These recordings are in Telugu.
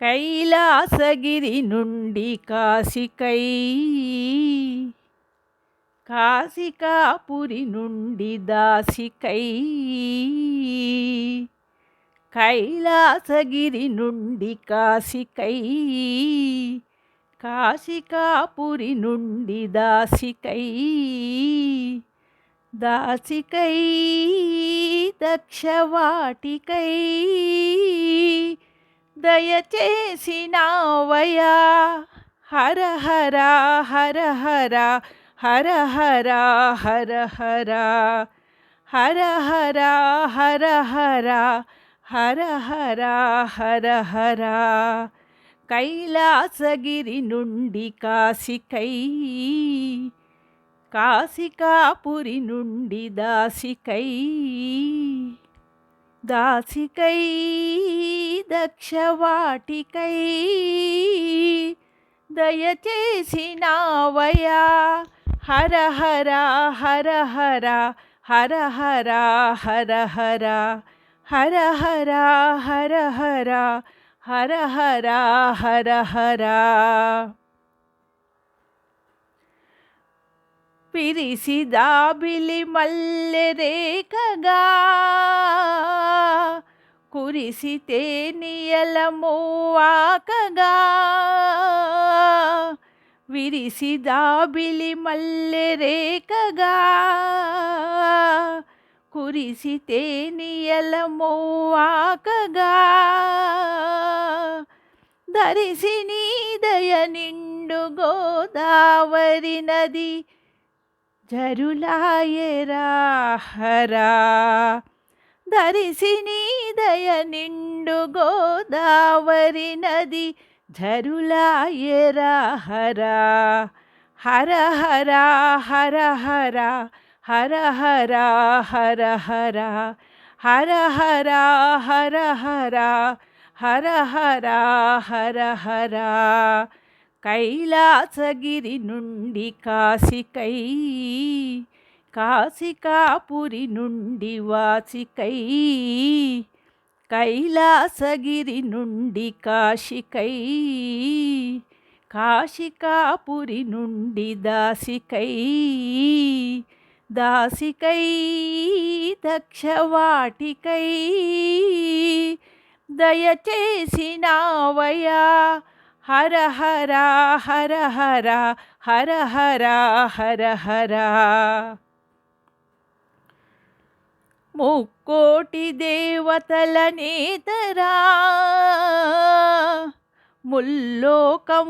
కైలాసగిరి నుండి కాశికై కాశికాపురి నుండి దాసికై. కైలాసగిరి నుండి కాశికై కాశికాపురి నుండి దాసికై. దాసికై దక్షవాటికై దయచేసినావయా హర హర హర హర హర హర హర హర. హర హర హర హర హర హర హర హర. కైలాసగిరి నుండి కాశికై కాశికాపురి నుండి దాసికై దాసికై దక్షవాటికై దయచేసినావయా హర హర హర హర హర హర హర హర హర హర హర హర హర హర హర హర. పిరిసి దాబిలి మల్లెరేకగా కురిసితే నియలమోవాకగా విరిసి దాబిలి మల్లెరేకగా కురిసితే నియలమోవాకగా ధరిసి నీదయ నిండు గోదావరి నది జరులాయరా హరా ధరిసి దయ నిండు గోదావరి నది ఝరులాయరా హర హర హర హర హర హర హర హర హర హర హర హర హర హర హర హర హర. కైలాసగిరి నుండి కాశికై కాశికాపురి నుండి వాసికై కైలాసగిరి నుండి కాశికై కాశికాపురి నుండి దాసికై దాసికై దక్షవాటికై దయచేసినావయా హర హర హర హర హర హర హర హర. ముక్కోటి దేవతల నేతరా ముల్లోకములకిష్టదాతరా.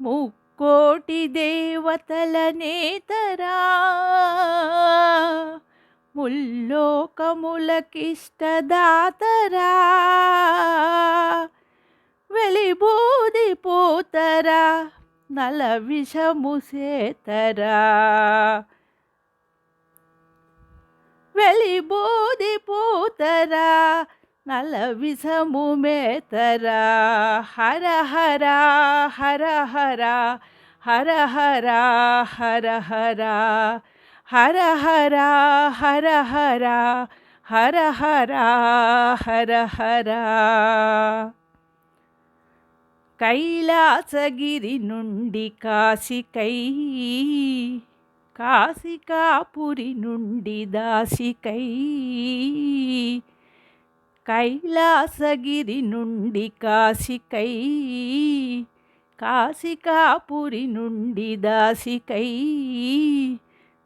ముక్కోటి దేవతల నేతరా ముల్లోకములకిష్టదాతరా వెలిబూది పోతరా? నల విషముసేతరా వెలిబూది పోతరా? నల విషము మేతరా? హర హర హర హర హర హర హర హర. హర హర హర హర హర హర హర హర. కైలాసగిరి నుండి కాశికై కాశికాపురి నుండి దాసికై. కైలాసగిరి నుండి కాశికై కాశికాపురి నుండి దాసికై.